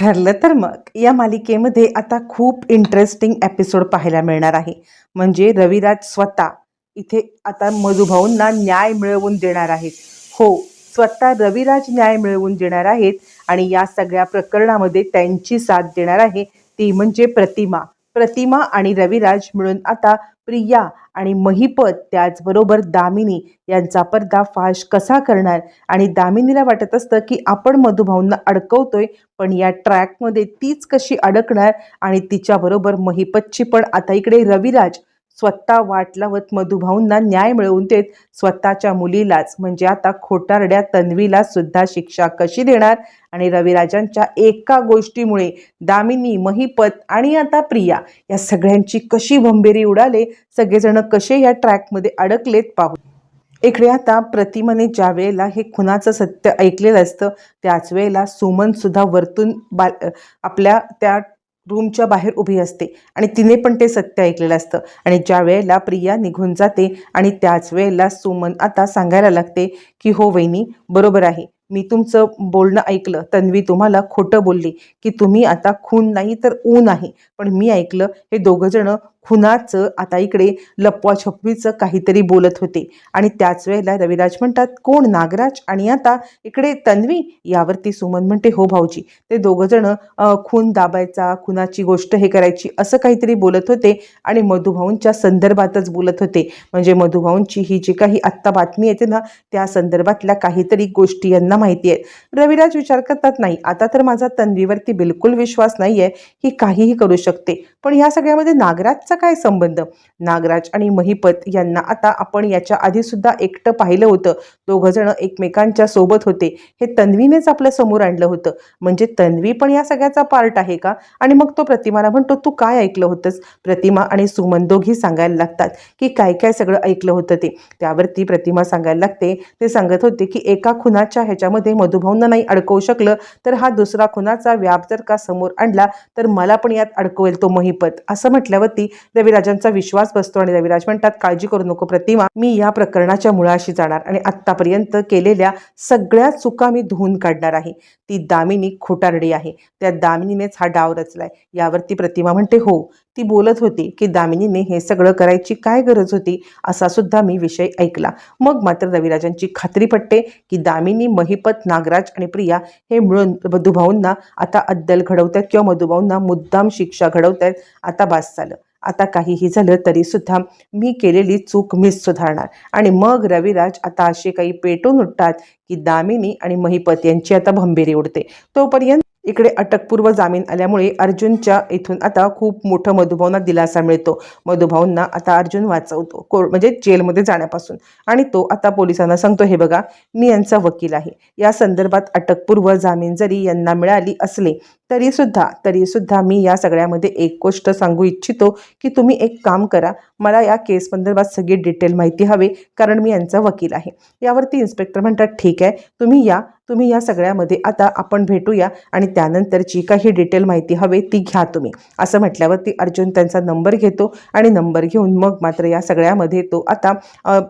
ठरलं तर मग. या मालिकेमध्ये आता खूप इंटरेस्टिंग एपिसोड पाहायला मिळणार आहे. म्हणजे रविराज स्वतः इथे आता मधुभाऊंना न्याय मिळवून देणार आहेत. हो स्वतः रविराज न्याय मिळवून देणार आहेत आणि या सगळ्या प्रकरणामध्ये त्यांची साथ देणार आहे. ती म्हणजे प्रतिमा. प्रतिमा आणि रविराज मिळून आता प्रिया आणि महिपत त्याचबरोबर दामिनी यांचा पर्दाफाश कसा करणार? आणि दामिनीला वाटत असतं की आपण मधुभाऊंना अडकवतोय पण या ट्रॅकमध्ये तीच कशी अडकणार? आणि तिच्याबरोबर महिपतची पण आता इकडे रविराज स्वतः वाट लावत मधुभाऊंना न्याय मिळवून देत स्वतःच्या मुलीलाच म्हणजे आता खोटारड्या तन्वीला सुद्धा शिक्षा कशी देणार? आणि रविराजांच्या एका गोष्टीमुळे दामिनी महिपत आणि आता प्रिया या सगळ्यांची कशी भंभेरी उडाले सगळेजण कसे या ट्रॅकमध्ये अडकलेत पाहू. इकडे आता प्रतिमाने ज्या वेळेला हे खुनाचं सत्य ऐकलेलं असतं त्याच वेळेला सुमन सुद्धा वरतून बा आपल्या त्या रूमच्या बाहेर उभी असते. आणि तिने पण ते सत्य ऐकलेलं असतं. आणि ज्या वेळेला प्रिया निघून जाते आणि त्याच वेळेला सुमन आता सांगायला लागते की हो वहिनी बरोबर आहे. मी तुमचं बोलणं ऐकलं. तन्वी तुम्हाला खोटं बोलली की तुम्ही आता खून नाही तर ऊन आहे. पण मी ऐकलं हे दोघंजणं खुनाचं आता इकडे लपवाछपवीचं काहीतरी बोलत होते. आणि त्याच वेळेला रविराज म्हणतात कोण नागराज? आणि आता इकडे तन्वी यावरती सुमन म्हणते हो भाऊजी. ते दोघंजणं खून दाबायचा खुनाची गोष्ट हे करायची असं काहीतरी बोलत होते आणि मधुभाऊंच्या संदर्भातच बोलत होते. म्हणजे मधुभाऊंची ही जी काही आत्ता बातमी येते ना त्या संदर्भातल्या काहीतरी गोष्टी यांना माहिती आहेत. रविराज विचार करतात नाही आता तर माझा तन्वीवरती बिलकुल विश्वास नाही आहे ही काहीही करू शकते. पण ह्या सगळ्यामध्ये नागराज नागराजचा काय संबंध? नागराज आणि महिपत यांना आता आपण याच्या आधी सुद्धा एकटं पाहिलं होतं. दोघंजणं एकमेकांच्या सोबत होते. हे तन्वीनेच आपल्यासमोर आणलं होतं. म्हणजे तन्वी पण या सगळ्याचा पार्ट आहे का? आणि मग तो प्रतिमाला म्हणतो तू काय ऐकलं होतंस? प्रतिमा आणि सुमन दोघी सांगायला लागतात की काय काय सगळं ऐकलं होतं ते? त्यावरती प्रतिमा सांगायला लागते. ते सांगत होते की एका खुनाच्या ह्याच्यामध्ये मधुभावना नाही अडकवू शकलं तर हा दुसरा खुनाचा व्याप जर का समोर आणला तर मला पण यात अडकवेल तो महिपत. असं म्हटल्यावरती रविराजांचा विश्वास बसतो आणि रविराज म्हणतात काळजी करू नको प्रतिमा मी या प्रकरणाच्या मुळाशी जाणार आणि आत्तापर्यंत केलेल्या सगळ्या चुका मी धुवून काढणार आहे. ती दामिनी खोटारडी आहे. त्या दामिनीनेच हा डाव रचलाय. यावरती प्रतिमा म्हणते हो. ती बोलत होती की दामिनीने हे सगळं करायची काय गरज होती असा सुद्धा मी विषय ऐकला. मग मात्र रविराजांची खात्री पटते की दामिनी महिपत नागराज आणि प्रिया हे मिळून मधुभाऊंना आता अद्दल घडवतात किंवा मधुभाऊंना मुद्दाम शिक्षा घडवतात आता बास झालं. आता काहीही झालं तरी सुद्धा मी केलेली चूक मीच सुधारणार. आणि मग रविराज आता असे काही पेटून उठतात की दामिनी आणि महिपत यांची आता भंबेरी उडते. तोपर्यंत इकडे अटकपूर्व जामीन आल्यामुळे अर्जुनच्या इथून आता खूप मोठं मधुभावना दिलासा मिळतो. मधुभाऊंना आता अर्जुन वाचवतो. कोर्ट म्हणजे जेलमध्ये जाण्यापासून. आणि तो आता पोलिसांना सांगतो हे बघा मी यांचा वकील आहे. या संदर्भात अटकपूर्व जामीन जरी यांना मिळाली असले तरीसुद्धा तरीसुद्धा मी या सगळ्यामध्ये एक गोष्ट सांगू इच्छितो की तुम्ही एक काम करा. मला या केस संदर्भात सगळी डिटेल माहिती हवी कारण मी यांचा वकील आहे. यावरती इन्स्पेक्टर म्हणतात ठीक आहे तुम्ही या तुम्ही या सगळ्यामध्ये आता आपण भेटूया आणि त्यानंतर जी काही डिटेल माहिती हवी ती घ्या तुम्ही. असं म्हटल्यावरती अर्जुन त्यांचा नंबर घेतो आणि नंबर घेऊन मग मात्र या सगळ्यामध्ये तो आता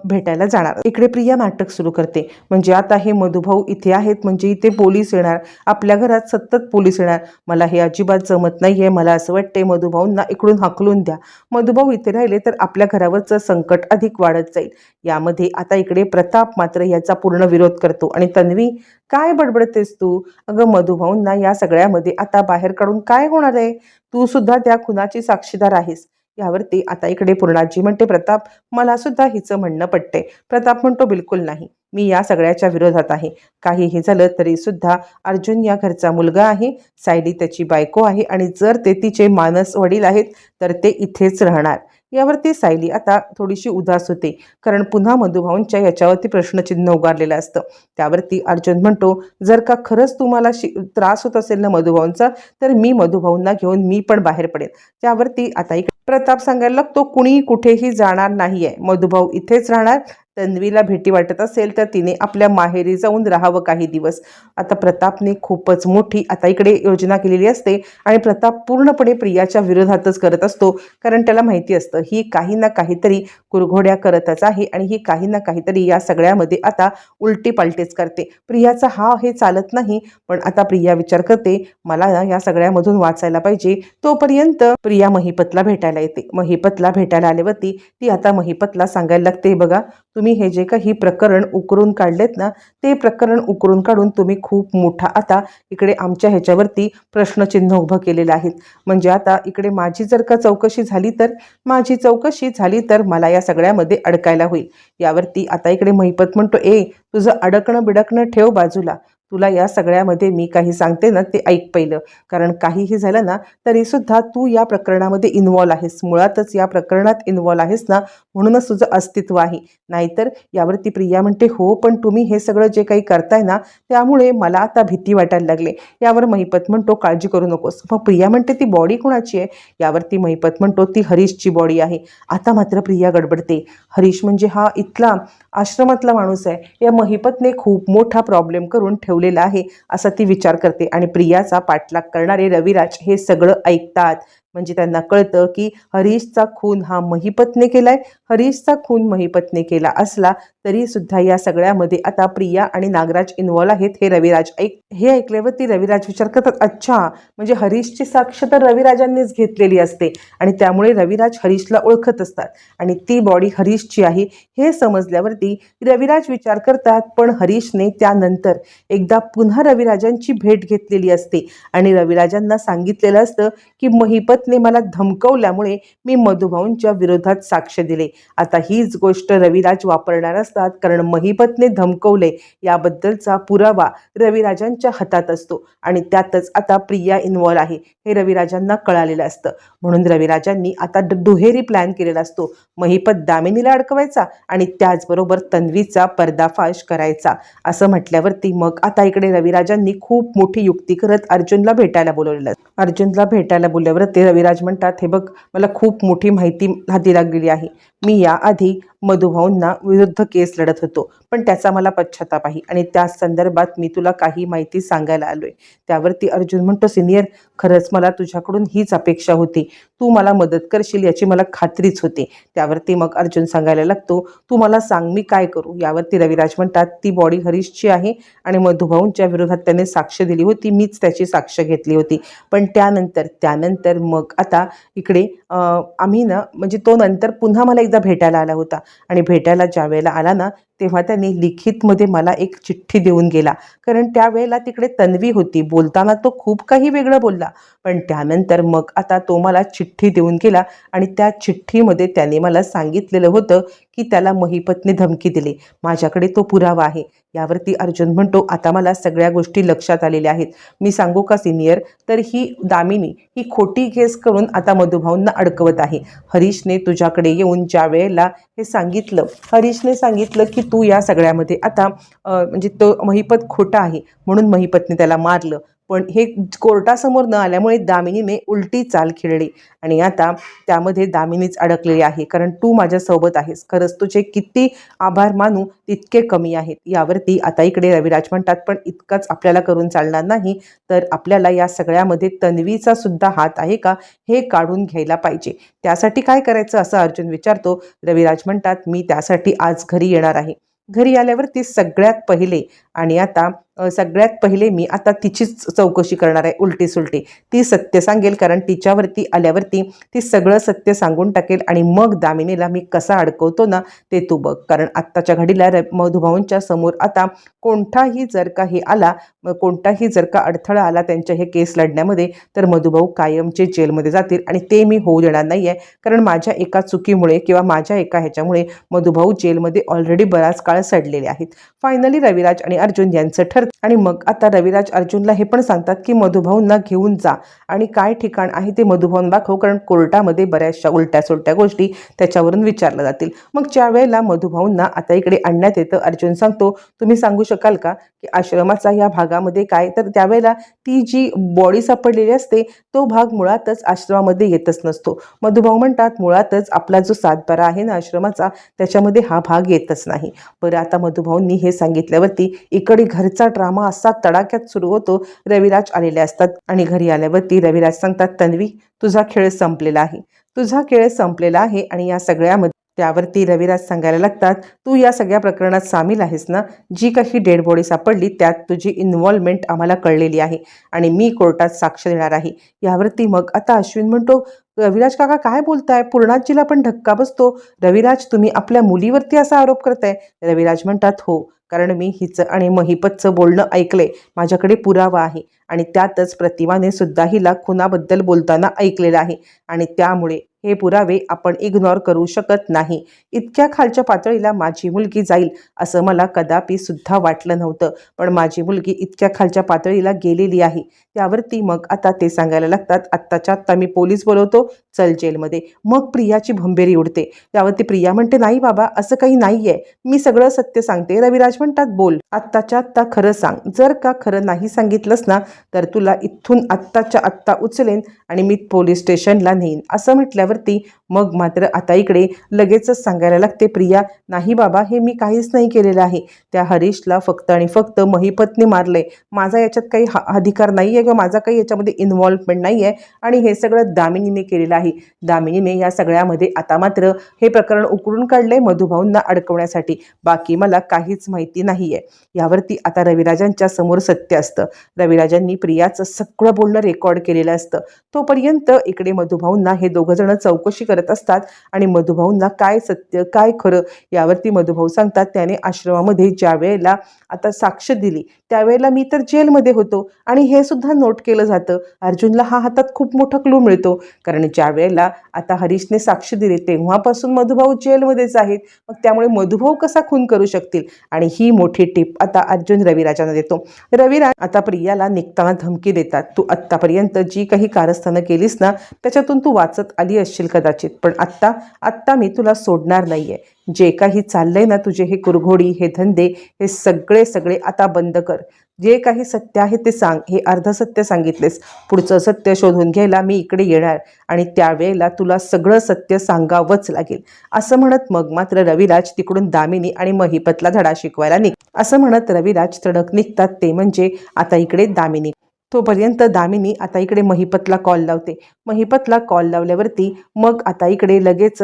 भेटायला जाणार. इकडे प्रिया नाटक सुरू करते. म्हणजे आता हे मधुभाऊ इथे आहेत म्हणजे इथे पोलीस येणार. आपल्या घरात सतत पोलीस येणार. मला हे अजिबात जमत नाही आहे मला असं वाटते मधुभाऊंना इकडून हाकलून द्या. मधुभाऊ इथे राहिले तर आपल्या घरावरचं संकट अधिक वाढत जाईल. यामध्ये आता इकडे प्रताप मात्र याचा पूर्ण विरोध करतो. आणि तन्वी काय बडबडतेस तू? अगं मधुभाऊंना या सगळ्यामध्ये आता बाहेर काढून काय होणार आहे? तू सुद्धा त्या खुनाची साक्षीदार आहेस. यावरती आता इकडे पूर्णाजी म्हणते प्रताप मला सुद्धा हिचं म्हणणं पटते प्रताप म्हणतो बिलकुल नाही. मी या सगळ्याच्या विरोधात आहे. काहीही झालं तरी सुद्धा अर्जुन या घरचा मुलगा आहे. सायली त्याची बायको आहे आणि जर ते तिचे मानस वडील आहेत तर ते इथेच राहणार. यावरती सायली आता थोडीशी उदास होते. कारण पुन्हा मधुभाऊंच्या याच्यावरती प्रश्नचिन्ह उगारलेलं असतं. त्यावरती अर्जुन म्हणतो जर का खरंच तुम्हाला शि त्रास होत असेल ना मधुभाऊंचा तर मी मधुभाऊंना घेऊन मी पण बाहेर पडेल त्यावरती आता एक प्रताप सांगायला लागतो कुणी कुठेही जाणार नाही आहे मधुभाऊ इथेच राहणार तन्वीला भेटी वाटत असेल तर तिने आपल्या माहेरी जाऊन राहावं काही दिवस. आता प्रतापने खूपच मोठी आता इकडे योजना केलेली असते आणि प्रताप पूर्णपणे प्रियाच्या विरोधातच करत असतो. कारण त्याला माहिती असतं ही काही ना काहीतरी कुरघोड्या करतच आहे आणि ही काही ना काहीतरी या सगळ्यामध्ये आता उलटी पालटीच करते. प्रियाचा हा हे चालत नाही पण आता प्रिया विचार करते मला ना या सगळ्यामधून वाचायला पाहिजे. तोपर्यंत प्रिया महिपतला भेटायला येते. महिपतला भेटायला आल्यावरती ती आता महिपतला सांगायला लागते बघा तुम्ही हे जे काही प्रकरण उकरून काढलेत ना ते प्रकरण उकरून काढून तुम्ही खूप मोठा आता इकडे आमच्या ह्याच्यावरती प्रश्नचिन्ह उभं केलेलं आहेत. म्हणजे आता इकडे माझी जर का चौकशी झाली तर माझी चौकशी झाली तर मला या सगळ्यामध्ये अडकायला होईल. यावरती आता इकडे महिपत म्हणतो ए तुझं अडकणं बिडकणं ठेव बाजूला. तुला या सगळ्यामध्ये मी काही सांगते ना ते ऐक पहिलं. कारण काहीही झालं ना तरीसुद्धा तू या प्रकरणामध्ये इन्वॉल्व आहेस. मुळातच या प्रकरणात इन्वॉल्व आहेस ना म्हणूनच तुझं अस्तित्व आहे. नाहीतर यावरती प्रिया म्हणते हो पण तुम्ही हे सगळं जे काही करताय ना त्यामुळे मला आता भीती वाटायला लागले. यावर महिपत म्हणतो काळजी करू नकोस. मग प्रिया म्हणते ती बॉडी कोणाची आहे? यावरती महिपत म्हणतो ती हरीशची बॉडी आहे. आता मात्र प्रिया गडबडते. हरीश म्हणजे हा इथला आश्रमातला माणूस आहे. या महिपतने खूप मोठा प्रॉब्लेम करून ठेवलेला आहे असा ती विचार करते. आणि प्रियाचा पाठलाग करणारे रविराज हे सगळं ऐकतात. म्हणजे त्यांना कळतं की हरीशचा खून हा महिपतने केलाय. हरीशचा खून महिपतने केला असला तरी सुद्धा या सगळ्यामध्ये आता प्रिया आणि नागराज इन्वॉल्व आहेत हे रविराज. ऐक हे ऐकल्यावर ती रविराज विचार करतात अच्छा म्हणजे हरीशची साक्ष तर रविराजांनीच घेतलेली असते आणि त्यामुळे रविराज हरीशला ओळखत असतात आणि ती बॉडी हरीशची आहे हे समजल्यावरती रविराज विचार करतात पण हरीशने त्यानंतर एकदा पुन्हा रविराजांची भेट घेतलेली असते आणि रविराजांना सांगितलेलं असतं की महिपतने मला धमकवल्यामुळे मी मधुभाऊंच्या विरोधात साक्ष दिले. आता हीच गोष्ट रविराज वापरणार असतात. कारण महिपतने धमकवले याबद्दलचा पुरावा रविराजांच्या हातात असतो. आणि त्यातच आता प्रिया इन्वॉल्व आहे. हे रविराजांना कळालेलं असतं. म्हणून रविराजांनी आता दुहेरी प्लॅन केलेला असतो. महिपत दामिनीला अडकवायचा आणि त्याचबरोबर तन्वीचा पर्दाफाश करायचा. असं म्हटल्यावरती मग आता इकडे रविराजांनी खूप मोठी युक्ती करत अर्जुनला भेटायला बोलवलेलं अर्जुनला भेटायला बोलल्यावर ते रविराज म्हणतात हे बघ मला खूप मोठी माहिती हाती लागलेली आहे. मी याआधी मधुभाऊंना विरुद्ध केस लढत होतो पण त्याचा मला पश्चाताप आहे आणि त्या संदर्भात मी तुला काही माहिती सांगायला आलोय. त्यावरती अर्जुन म्हणतो सिनियर खरंच मला तुझ्याकडून हीच अपेक्षा होती. तू मला मदत करशील याची मला खात्रीच होती. त्यावरती मग अर्जुन सांगायला लागतो तू मला सांग मी काय करू? यावरती रविराज म्हणतात ती बॉडी हरीशची आहे आणि मधुभाऊंच्या विरोधात त्याने साक्ष दिली होती मीच त्याची साक्ष घेतली होती. पण त्यानंतर त्यानंतर मग आता इकडे आम्ही ना म्हणजे तो नंतर पुन्हा मला एकदा भेटायला आला होता. आणि भेटायला ज्या वेळेला आला ना तेव्हा त्यांनी लिखितमध्ये मला एक चिठ्ठी देऊन गेला. कारण त्यावेळेला तिकडे तन्वी होती. बोलताना तो खूप काही वेगळं बोलला. पण त्यानंतर मग आता तो मला चिठ्ठी देऊन गेला आणि त्या चिठ्ठीमध्ये त्याने मला सांगितलेलं होतं की त्याला महिपतने धमकी दिली. माझ्याकडे तो पुरावा आहे. यावरती अर्जुन म्हणतो आता मला सगळ्या गोष्टी लक्षात आलेल्या आहेत. मी सांगू का सिनियर? तर ही दामिनी ही खोटी केस करून आता मधुभाऊंना अडकवत आहे. हरीशने तुझ्याकडे येऊन ज्या वेळेला हे सांगितलं हरीशने सांगितलं की तू या सगळ्यामध्ये आता म्हणजे तो महिपत खोटा आहे. म्हणून महिपतने त्याला मारलं. पण हे कोर्टासमोर न आल्यामुळे दामिनीने उलटी चाल खेळली. आणि आता त्यामध्ये दामिनीच अडकलेली आहे. कारण तू माझ्यासोबत आहेस. खरंच तुझे किती आभार मानू तितके कमी आहेत. यावरती आता इकडे रविराज म्हणतात पण इतकंच आपल्याला करून चालणार नाही तर आपल्याला या सगळ्यामध्ये तन्वीचा सुद्धा हात आहे का हे काढून घ्यायला पाहिजे. त्यासाठी काय करायचं? असं अर्जुन विचारतो. रविराज म्हणतात मी त्यासाठी आज घरी येणार आहे. घरी आल्यावरती सगळ्यात पहिले आणि आता सगळ्यात पहिले मी आता तिचीच चौकशी करणार आहे उलटी सुलटी ती सत्य सांगेल कारण तिच्यावरती आल्यावरती ती सगळं सत्य सांगून टाकेल आणि मग दामिनीला मी कसा अडकवतो ना ते तू बघ. कारण आत्ताच्या घडीला र मधुभाऊंच्या समोर आता कोणताही जर का हे आला कोणताही जर का अडथळा आला त्यांच्या हे केस लढण्यामध्ये तर मधुभाऊ कायमचे जेलमध्ये जातील आणि ते मी होऊ देणार नाही आहे कारण माझ्या एका चुकीमुळे किंवा माझ्या एका ह्याच्यामुळे मधुभाऊ जेलमध्ये ऑलरेडी बराच काळ सडलेले आहेत. फायनली रविराज आणि अर्जुन यांचं ठरतं. आणि मग आता रविराज अर्जुनला हे पण सांगतात की मधुभाऊंना घेऊन जा. आणि काय ठिकाण आहे ते मधुभाऊन दाखव कारण कोर्टामध्ये बऱ्याचशा उलट्या सुलट्या गोष्टी त्याच्यावरून विचारल्या जातील. मग ज्या वेळेला मधुभाऊंना आता इकडे आणण्यात येतं अर्जुन सांगतो तुम्ही सांगू शकाल का की आश्रमाचा या भागामध्ये काय? तर त्यावेळेला ती जी बॉडी सापडलेली असते तो भाग मुळातच आश्रमामध्ये येतच नसतो. मधुभाऊ म्हणतात मुळातच आपला जो सातबारा आहे ना आश्रमाचा त्याच्यामध्ये हा भाग येतच नाही. बरं आता मधुभाऊंनी हे सांगितल्यावरती इकडे घरचा ड्रामा असा तडाख्यात सुरू होतो रविराज आलेले असतात. आणि घरी आल्यावरती रविराज सांगतात तन्वी तुझा खेळ संपलेला आहे. तुझा खेळ संपलेला आहे आणि या सगळ्यामध्ये त्यावरती रविराज सांगायला लागतात तू या सगळ्या प्रकरणात सामील आहेस ना? जी काही डेड बॉडी सापडली त्यात तुझी इन्व्हॉल्वमेंट आम्हाला कळलेली आहे आणि मी कोर्टात साक्ष देणार आहे. यावरती मग आता अश्विन म्हणतो रविराज काका काय बोलताय? पूर्णाजीला पण धक्का बसतो. रविराज तुम्ही आपल्या मुलीवरती असा आरोप करताय. रविराज म्हणतात हो. कारण मी हिचं आणि महिपतचं बोलणं ऐकले माझ्याकडे पुरावा आहे आणि त्यातच प्रतिमाने सुद्धा हिला खुनाबद्दल बोलताना ऐकलेलं आहे. आणि त्यामुळे हे पुरावे आपण इग्नोर करू शकत नाही. इतक्या खालच्या पातळीला माझी मुलगी जाईल असं मला कदापि सुद्धा वाटलं नव्हतं. पण माझी मुलगी इतक्या खालच्या पातळीला गेलेली आहे. त्यावरती मग आता ते सांगायला लागतात आत्ताच्या आत्ता मी पोलीस बोलवतो चल जेलमध्ये. मग प्रियाची भंबेरी उडते. त्यावरती प्रिया म्हणते नाही बाबा असं काही नाहीये. मी सगळं सत्य सांगते. रविराज म्हणतात बोल. आत्ताच्या आत्ता खरं सांग. जर का खरं नाही सांगितलंस ना तर तुला इथून आत्ताच्या आत्ता उचलेन आणि मी पोलीस स्टेशनला नेईन. असं म्हटल्यावरती मग मात्र आता इकडे लगेचच सांगायला लागते प्रिया नाही बाबा हे मी काहीच नाही केलेलं आहे. त्या हरीशला फक्त आणि फक्त महिपतने मारलंय. माझा याच्यात काही हा अधिकार नाही आहे किंवा माझा काही याच्यामध्ये इन्व्हॉल्वमेंट नाही आहे आणि हे सगळं दामिनीने केलेलं आहे. दामिनीने या सगळ्यामध्ये आता मात्र हे प्रकरण उकळून काढलंय मधुभाऊंना अडकवण्यासाठी. बाकी मला काहीच माहिती नाही आहे यावरती आता रविराजांच्या समोर सत्य असतं. रविराजांनी प्रियाचं सगळं बोलणं रेकॉर्ड केलेलं असतं. तोपर्यंत इकडे मधुभाऊंना हे दोघं जण चौकशी करत असतात. आणि मधुभाऊंना काय सत्य काय खरं यावरती मधुभाऊ सांगतात. त्याने आश्रमामध्ये ज्या वेळेला आता साक्ष दिली त्यावेळेला मी तर जेलमध्ये होतो आणि हे सुद्धा नोट केलं जातं. अर्जुनला हा हातात खूप मोठा क्लू मिळतो. कारण ज्या वेळेला आता हरीशने साक्ष दिली तेव्हापासून मधुभाऊ जेलमध्येच आहेत. मग त्यामुळे मधुभाऊ कसा खून करू शकतील? आणि ही मोठी टीप आता अर्जुन रविराजांना देतो. रविराज आता प्रियाला निघताना धमकी देतात. तू आत्तापर्यंत जी काही कारस्थानं केलीस ना त्याच्यातून तू वाचत आली असशील कदाचित. पण आत्ता आत्ता मी तुला सोडणार नाहीये. जे काही चाललंय ना तुझे हे कुरघोडी हे धंदे हे सगळे सगळे आता बंद कर. जे काही सत्य आहे ते सांग. हे अर्धसत्य सांगितलेस. पुढचं सत्य शोधून घ्यायला मी इकडे येणार. आणि त्यावेळेला तुला सगळं सत्य सांगावंच लागेल. असं म्हणत मग मात्र रविराज तिकडून दामिनी आणि महिपतला धडा शिकवायला निघ. असं म्हणत रविराज तडक निघतात. ते म्हणजे आता इकडे दामिनी. तोपर्यंत दामिनी आता इकडे महिपतला कॉल लावते. महिपतला कॉल लावल्यावरती मग आता इकडे लगेच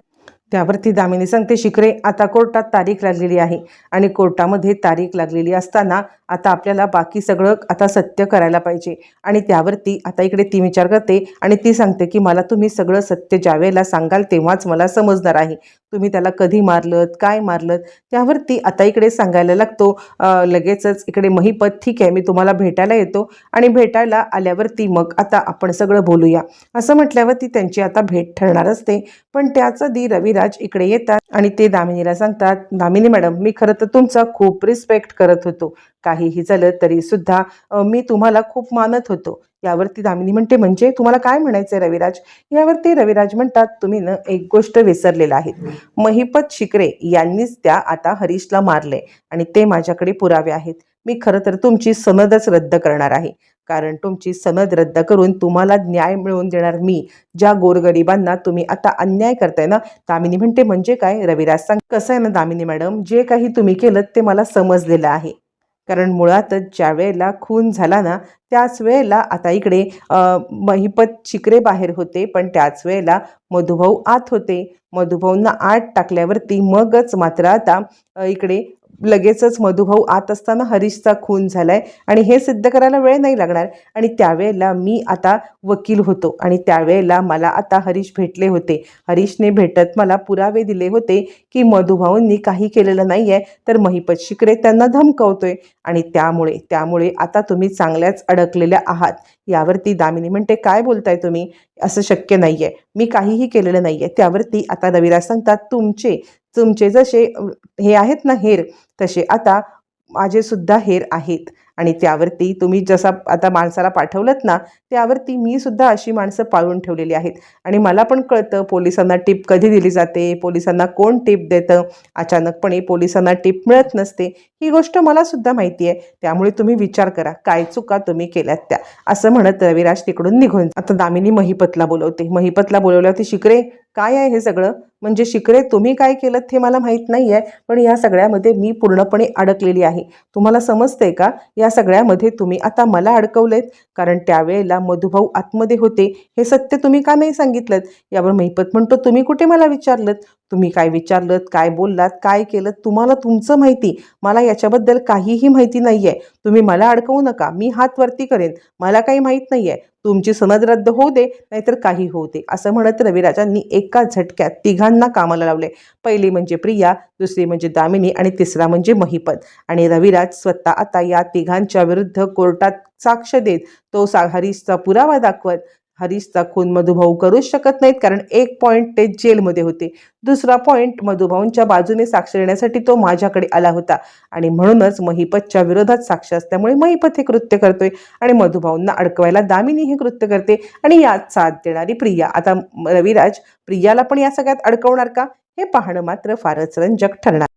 त्यावरती दामिनी सांगते शिकरे आता कोर्टात तारीख लागलेली आहे आणि कोर्टामध्ये तारीख लागलेली असताना आता आपल्याला बाकी सगळं आता सत्य करायला पाहिजे आणि त्यावरती आता इकडे ती विचार करते आणि ती सांगते की मला तुम्ही सगळं सत्य ज्यावेळेला सांगाल तेव्हाच मला समजणार आहे. तुम्ही त्याला कधी मारलत काय मारलत त्यावरती आता इकडे सांगायला लागतो लगेचच इकडे महिपत ठीक आहे मी तुम्हाला भेटायला येतो आणि भेटायला आल्यावरती मग आता आपण सगळं बोलूया. असं म्हटल्यावरती त्यांची आता भेट ठरणार असते. पण त्याच दी रविराज इकडे येतात आणि ते दामिनीला सांगतात दामिनी मॅडम मी खरं तर तुमचा खूप रिस्पेक्ट करत होतो. काहीही झालं तरी सुद्धा मी तुम्हाला खूप मानत होतो. यावरती दामिनी म्हणते म्हणजे तुम्हाला काय म्हणायचं रविराज? यावरती रविराज म्हणतात तुम्ही ना एक गोष्ट विसरलेला आहे. महिपत शिकरे यांनीच त्या आता हरीशला मारले आणि ते माझ्याकडे पुरावे आहेत. मी खरं तर तुमची सनदच रद्द करणार आहे. कारण तुमची सनद रद्द करून तुम्हाला न्याय मिळवून देणार मी. ज्या गोरगरिबांना तुम्ही आता अन्याय करताय ना दामिनी म्हणते म्हणजे काय? रविराज सांग. कसं आहे ना दामिनी मॅडम जे काही तुम्ही केलं ते मला समजलेलं आहे. कारण मुळातच ज्या वेळेला खून झाला ना त्याच वेळेला आता इकडे महिपत चिकरे बाहेर होते पण त्याच वेळेला मधुभाऊ आत होते. मधुभाऊंना आत टाकल्यावरती मगच मात्र आता इकडे लगेचच मधुभाऊ आत असताना हरीशचा खून झालाय आणि हे सिद्ध करायला वेळ नाही लागणार. आणि त्यावेळेला मी आता वकील होतो आणि त्यावेळेला मला आता हरीश भेटले होते. हरीशने भेटत मला पुरावे दिले होते की मधुभाऊंनी काही केलेलं नाही आहे तर महिपत शिकरे त्यांना धमकवतोय. आणि त्यामुळे त्यामुळे आता तुम्ही चांगल्याच अडकलेल्या आहात. यावरती दामिनी म्हणते काय बोलताय तुम्ही? असं शक्य नाही आहे मी काहीही केलेलं नाही आहे त्यावरती आता रविराज सांगतात तुमचे तुमचे जसे हे आहेत ना हेर तसे आता माझे सुद्धा हेर आहेत. आणि त्यावरती तुम्ही जसा आता माणसाला पाठवलंत ना त्यावरती मी सुद्धा अशी माणसं पाळून ठेवलेली आहेत. आणि मला पण कळतं पोलिसांना टिप कधी दिली जाते पोलिसांना कोण टिप देतं? अचानकपणे पोलिसांना टिप मिळत नसते. ही गोष्ट मला सुद्धा माहिती आहे. त्यामुळे तुम्ही विचार करा काय चुका तुम्ही केल्यात त्या. असं म्हणत रविराज तिकडून निघून आता दामिनी महिपतला बोलवते. महिपतला बोलवल्यावरती शिकरे काय आहे हे सगळं? म्हणजे शिकरे तुम्ही काय केलं हे मला माहीत नाही आहे पण या सगळ्यामध्ये मी पूर्णपणे अडकलेली आहे. तुम्हाला समजतंय का? या सगळ्यामध्ये तुम्ही आता मला अडकवलेत कारण त्यावेळेला मधुभाऊ आतमध्ये होते. हे सत्य तुम्ही का नाही सांगितलं यावर महिपत म्हणतो तुम्ही कुठे मला विचारलं तुम्ही काय विचारलं काय बोललात? काय केलं तुम्हाला तुमचं माहिती. मला याच्याबद्दल काहीही माहिती नाही आहे तुम्ही मला अडकवू नका. मी हात वरती करेन. मला काही माहीत नाही आहे तुमची सनद रद्द होऊ दे नाहीतर काही होऊ दे. असं म्हणत रविराजांनी एका झटक्यात तिघांना कामाला लावले. पहिली म्हणजे प्रिया दुसरी म्हणजे दामिनी आणि तिसरा म्हणजे महिपत. आणि रविराज स्वतः आता या तिघांच्या विरुद्ध कोर्टात साक्ष देत तो सा पुरावा दाखवत हरीशचा खून मधुभाऊ करूच शकत नाहीत कारण एक पॉईंट ते जेलमध्ये होते. दुसरा पॉईंट मधुभाऊंच्या बाजूने साक्ष देण्यासाठी तो माझ्याकडे आला होता. आणि म्हणूनच महिपतच्या विरोधात साक्ष असल्यामुळे महिपत हे कृत्य करतोय आणि मधुभाऊंना अडकवायला दामिनी हे कृत्य करते आणि यात साथ देणारी प्रिया. आता रविराज प्रियाला पण या सगळ्यात अडकवणार का? हे पाहणं मात्र फारच रंजक ठरणार.